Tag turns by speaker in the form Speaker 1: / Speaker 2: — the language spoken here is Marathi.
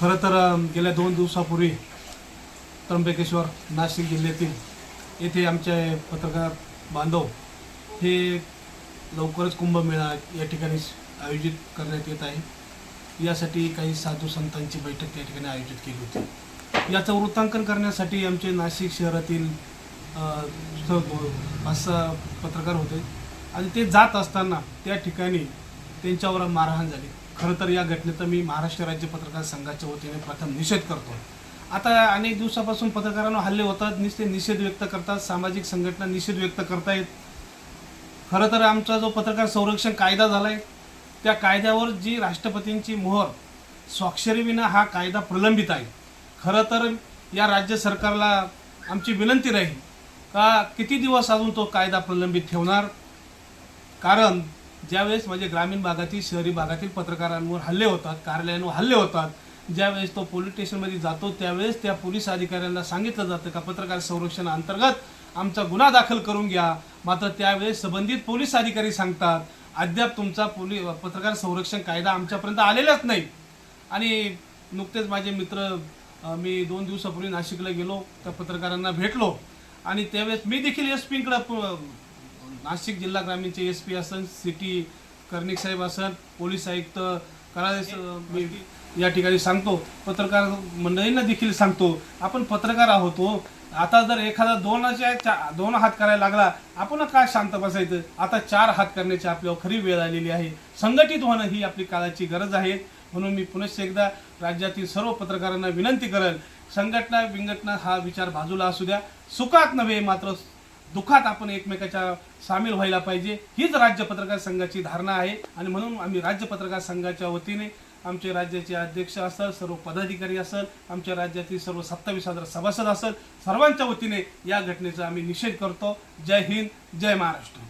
Speaker 1: खरं तर गेल्या दोन दिवसापूर्वी त्र्यंबकेश्वर नाशिक जिल्ह्यातील येथे आमचे पत्रकार बांधव हे लवकरच कुंभमेळा या ठिकाणी आयोजित करण्यात येत आहे. यासाठी काही साधू संतांची बैठक त्या ठिकाणी आयोजित केली होती. याचं वृत्तांकन करण्यासाठी आमचे नाशिक शहरातील पाच सहा पत्रकार होते. आणि ते जात असताना त्या ठिकाणी त्यांच्यावर मारहाण झाली. खरं तर या घटनेचा मी महाराष्ट्र राज्य पत्रकार संघाच्या वतीने प्रथम निषेध करतो. आता अनेक दिवसापासून पत्रकारांना हल्ले होतात नुसते निषेध व्यक्त करतात सामाजिक संघटना निषेध व्यक्त करतायत खरं तर आमचा जो पत्रकार संरक्षण कायदा झाला आहे त्या कायद्यावर जी राष्ट्रपतींची मोहर स्वाक्षरीविना हा कायदा प्रलंबित आहे. खरं तर या राज्य सरकारला आमची विनंती राहील का किती दिवस अजून तो कायदा प्रलंबित ठेवणार? कारण ज्यावेळेस म्हणजे ग्रामीण भागातील शहरी भागातील पत्रकारांवर हल्ले होतात कार्यालयांवर हल्ले होतात ज्यावेळेस तो पोलीस स्टेशनमध्ये जातो त्यावेळेस त्या पोलीस अधिकाऱ्यांना सांगितलं जातं का पत्रकार संरक्षण अंतर्गत आमचा गुन्हा दाखल करून घ्या. मात्र त्यावेळेस संबंधित पोलीस अधिकारी सांगतात अद्याप तुमचा पोलीस पत्रकार संरक्षण कायदा आमच्यापर्यंत आलेलाच नाही. आणि नुकतेच माझे मित्र मी दोन दिवसापूर्वी नाशिकला गेलो त्या पत्रकारांना भेटलो. आणि त्यावेळेस मी देखील एस पीकडं नाशिक जिल्हा ग्रामीणचे एस पी असन सिटी कर्णिक साहेब असन पोलीस आयुक्त कराळे स- मी या ठिकाणी सांगतो. पत्रकार मंडळींना देखील सांगतो. आपण पत्रकार आहोत हो. आता जर एखादा दोनाच्या चा- दोन हात करायला लागला आपण काय शांत बसायचं? आता चार हात करण्याची आपल्यावर खरी वेळ आलेली आहे. संघटित होणं ही आपली काळाची गरज आहे. म्हणून मी पुनश्च एकदा राज्यातील सर्व पत्रकारांना विनंती करेल संघटना विंगटना हा विचार बाजूला असू द्या. सुखात नव्हे मात्र दुःखात आपण एकमेकाच्या सामील व्हायला पाहिजे. हीच राज्य पत्रकार संघाची धारणा आहे. आणि म्हणून आम्ही राज्य पत्रकार संघाच्या वतीने आमचे राज्याचे अध्यक्ष असेल सर्व पदाधिकारी असेल आमच्या राज्यातील सर्व सत्तावीस हजार सभासद असेल सर्वांच्या वतीने या घटनेचा आम्ही निषेध करतो. जय हिंद जय महाराष्ट्र.